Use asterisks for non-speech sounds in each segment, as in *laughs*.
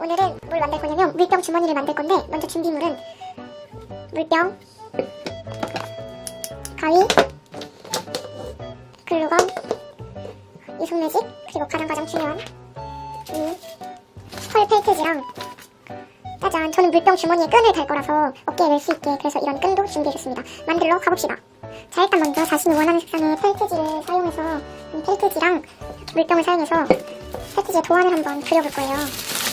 오늘은 뭘 만들 거냐면 물병 주머니를 만들 건데 먼저 준비물은 물병, 가위, 글루건, 이송매직 그리고 가장 가장 중요한 이 스컬 펠트지랑 짜잔 저는 물병 주머니에 끈을 달 거라서 어깨에 멜 수 있게 그래서 이런 끈도 준비해줬습니다. 만들러 가봅시다. 자 일단 먼저 자신이 원하는 색상의 펠트지를 사용해서 이 펠트지랑 물병을 사용해서 펠트지의 도안을 한번 그려볼 거예요.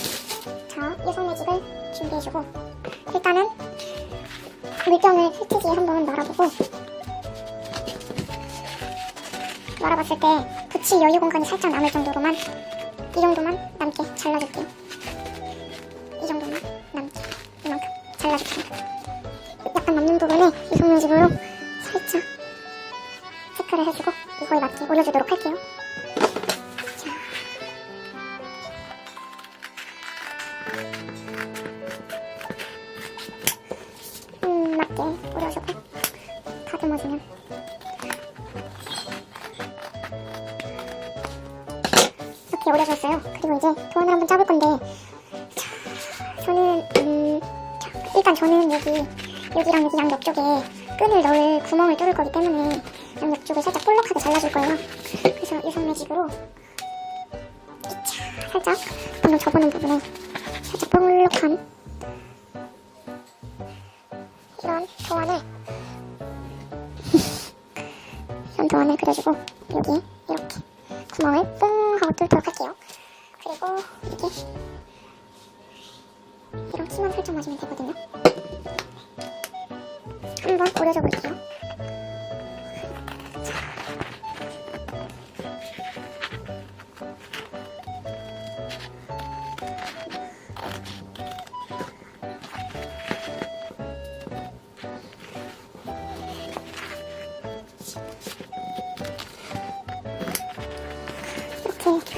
자, 유성 매직을 준비해주고 일단은 물병을 펠트지에 한번 말아보고 말아봤을 때 붙일 여유 공간이 살짝 남을 정도로만 이 정도만 남게 잘라줄게요. 이 정도만 남게 이만큼 잘라줄게요. 약간 남는 부분에 유성 매직으로 살짝 체크를 해주고 이거에 맞게 올려주도록 할게요. 음, 맞게 올려주고 다듬어주면 이렇게 올려줬어요. 그리고 이제 도안을 한번 짜볼 건데 자, 저는 음, 자, 일단 저는 여기 여기랑 여기 양 옆 쪽에 끈을 넣을 구멍을 뚫을 거기 때문에 양 옆 쪽을 살짝 볼록하게 잘라줄 거예요. 그래서 유성 매직으로 이차 살짝 방금 접어놓은 부분에 살짝 볼록한 이런 도안을 이런 도안을 그려주고 여기에 이렇게 구멍을 뽕 하고 뚫도록 할게요. 그리고 이게 이런 키만 살짝 맞으면 되거든요. 한번 오려줘 볼게요.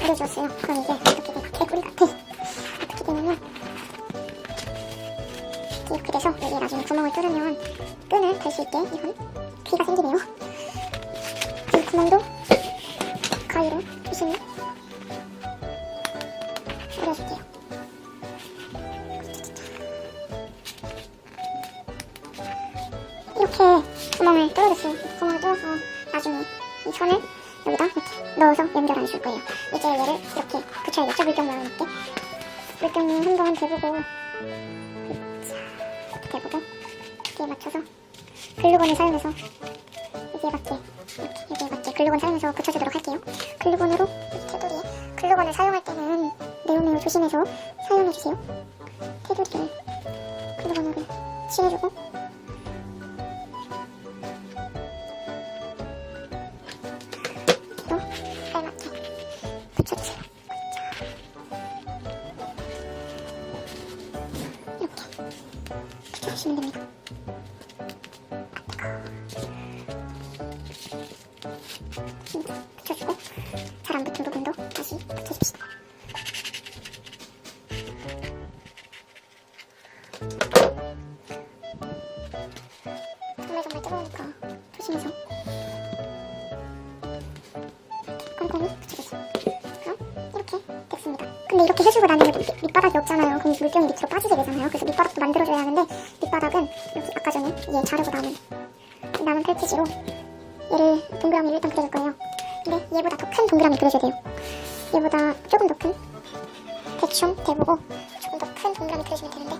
그려줬어요. 그럼 이게 어떻게 돼? 개구리 같아. 어떻게 되냐면 이렇게 돼서 여기에 나중에 구멍을 뚫으면 끈을 댈수 있게 이건 귀가 생기네요. 이 구멍도 가위로 조심히 올려줄게요. 이렇게 구멍을 뚫어줬어요. 구멍을 뚫어서 나중에 이 선을 여기다 이렇게 넣어서 연결해 줄 거예요. 이제 얘를 이렇게 붙여야겠죠? 물병 있게. 물병 한번 대보고 자, 이렇게 대보고 여기에 맞춰서 글루건을 사용해서 여기에 맞게 이렇게 여기에 맞게 글루건 사용해서 붙여주도록 할게요. 글루건으로 이 테두리에 글루건을 사용할 때는 매우 매우 조심해서 사용해주세요. 테두리를 글루건으로 칠해주고 다시 붙여줍시다. 정말 정말 뜨거우니까 조심해서 근데 이렇게 해주고 나면 밑- 밑바닥이 없잖아요. 그럼 물병이 밑으로 빠지게 되잖아요. 그래서 밑바닥도 만들어줘야 하는데 밑바닥은 여기 아까 전에 얘 자르고 남은 남은 펠티지로 얘를 동그라미를 일단 그려줄 거예요. 근데 얘보다 더 큰 동그라미 그려줘야 돼요. 얘보다 조금 더 큰 대충 대보고 조금 더 큰 동그라미 그려주면 되는데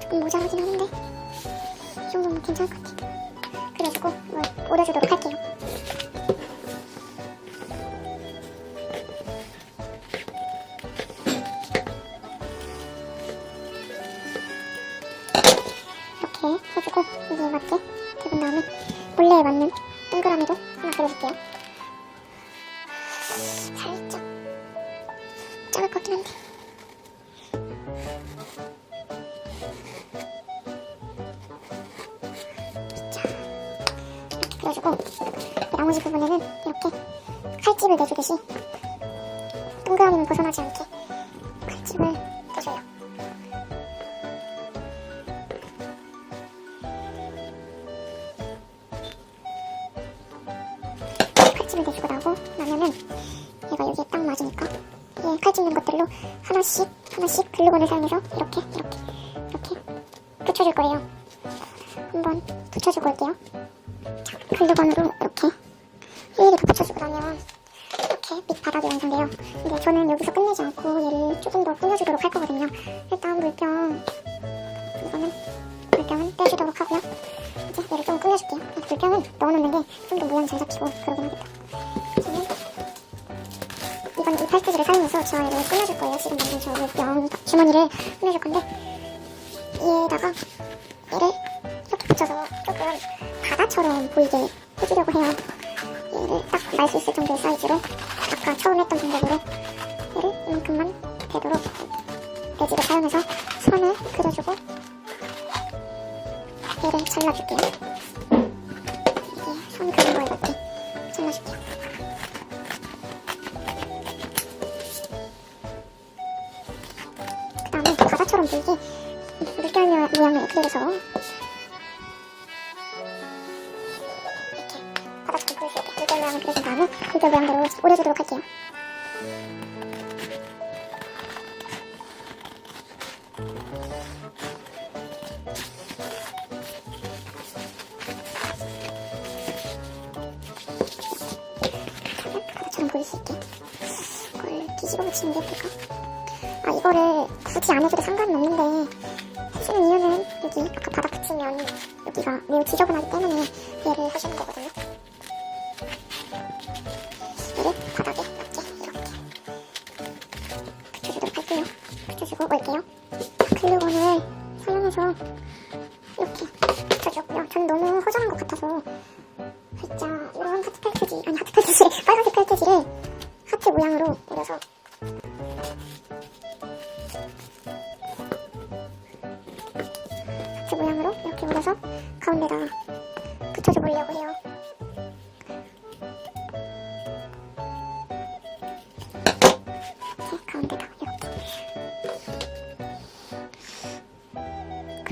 조금 모자라긴 하는데 이 정도면 괜찮을 것 같아요. 그래가지고 뭐 오려주도록 할게요. 이렇게 해주고 이게 맞게 대본 다음에 원래에 맞는 동그라미도 하나 그려줄게요. 그려주고 나머지 부분에는 이렇게 칼집을 내주듯이 동그라미는 벗어나지 않게 칼집을 내줘요. 손을 대주고 나고 나면은 얘가 여기에 딱 맞으니까 얘칼 찝는 것들로 하나씩 하나씩 글루건을 사용해서 이렇게 이렇게 이렇게 붙여줄 거예요. 한번 붙여주고 올게요. 자, 글루건으로 이렇게 일일이 나면 이렇게 밑바닥이 완성돼요. 근데 저는 여기서 끝내지 않고 얘를 조금 더 꾸며주도록 할 거거든요. 일단 물병 이거는 물병은 떼주도록 하고요. 이제 얘를 좀 꾸며줄게요. 물병은 넣어놓는 게 좀 더 모양이 잘 잡히고 그러긴 하겠다. 이건 이 팔뚝을 사용해서 저 얘를 꾸며줄 거예요. 지금 만든 저 물병 주머니를 꾸며줄 건데 얘에다가 바다처럼 보이게 해주려고 해요. 얘를 딱 날 수 있을 정도의 사이즈로 아까 처음 했던 방법으로 얘를 이만큼만 되도록 배지를 사용해서 선을 그려주고 얘를 잘라줄게요. 이게 선 그린 거에 맞게 잘라줄게요. 그 다음에 바다처럼 보이게 물결 모양을 그려서 다음에 물결 모양대로 오려주도록 할게요. 바다처럼 보일 수 있게 이걸 뒤집어 붙이는 게 예쁠까? 아 이거를 굳이 안 해줘도 상관은 없는데 해주는 이유는 여기 아까 바닥 붙이면 여기가 매우 지저분하기 때문에 얘를 하시는 거거든요. 붙여주고 올게요. 글루건을 사용해서 이렇게 붙여주고요. 전 너무 허전한 것 같아서 살짝 이런 하트 펠트지 아니 하트 펠트지 *laughs* 빨간색 펠트지를 하트 모양으로 그려서 하트 모양으로 이렇게 그려서 가운데다가 붙여줘 보려고 해요.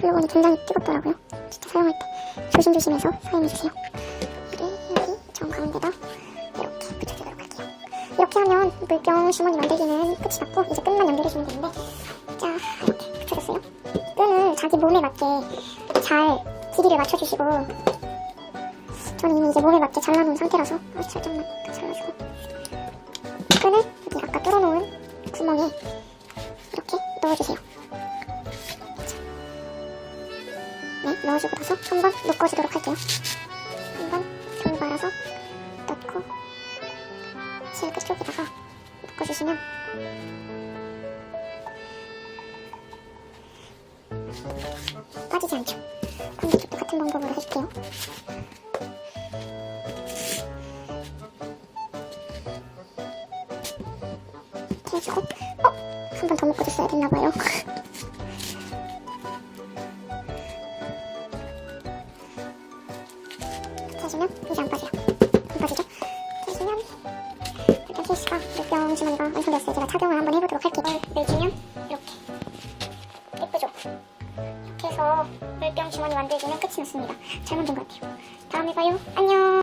글루건이 굉장히 뜨겁더라고요. 진짜 사용할 때 조심조심해서 사용해주세요. 이게 여기 정 가운데다 이렇게 붙여주도록 할게요. 이렇게 하면 물병 주머니 만들기는 끝이 났고 이제 끝만 연결해주면 되는데 자 이렇게 붙여줬어요. 끈을 자기 몸에 맞게 잘 길이를 맞춰주시고 저는 이미 이제 몸에 맞게 잘라놓은 상태라서 아주 살짝만 더 잘라주고 끈을 여기 아까 뚫어놓은 구멍에 네, 넣어주고 나서 한 번 묶어주도록 할게요. 한 번 돌발아서 넣고 실 끝 쪽에다가 묶어주시면 빠지지 않죠. 반대쪽도 같은 방법으로 해줄게요. 이렇게 해주고 어? 한 번 더 묶어줬어야 됐나봐요. *laughs* 해주면 이제 안 빠져요. 안 빠지죠? 해주면 일단 케이스가 물병 주머니가 완성됐어요. 제가 착용을 한번 해보도록 할게요. 이걸 내주면 이렇게 예쁘죠? 이렇게 해서 물병 주머니 만들기는 끝이 났습니다. 잘 만든 것 같아요. 다음에 봐요. 안녕.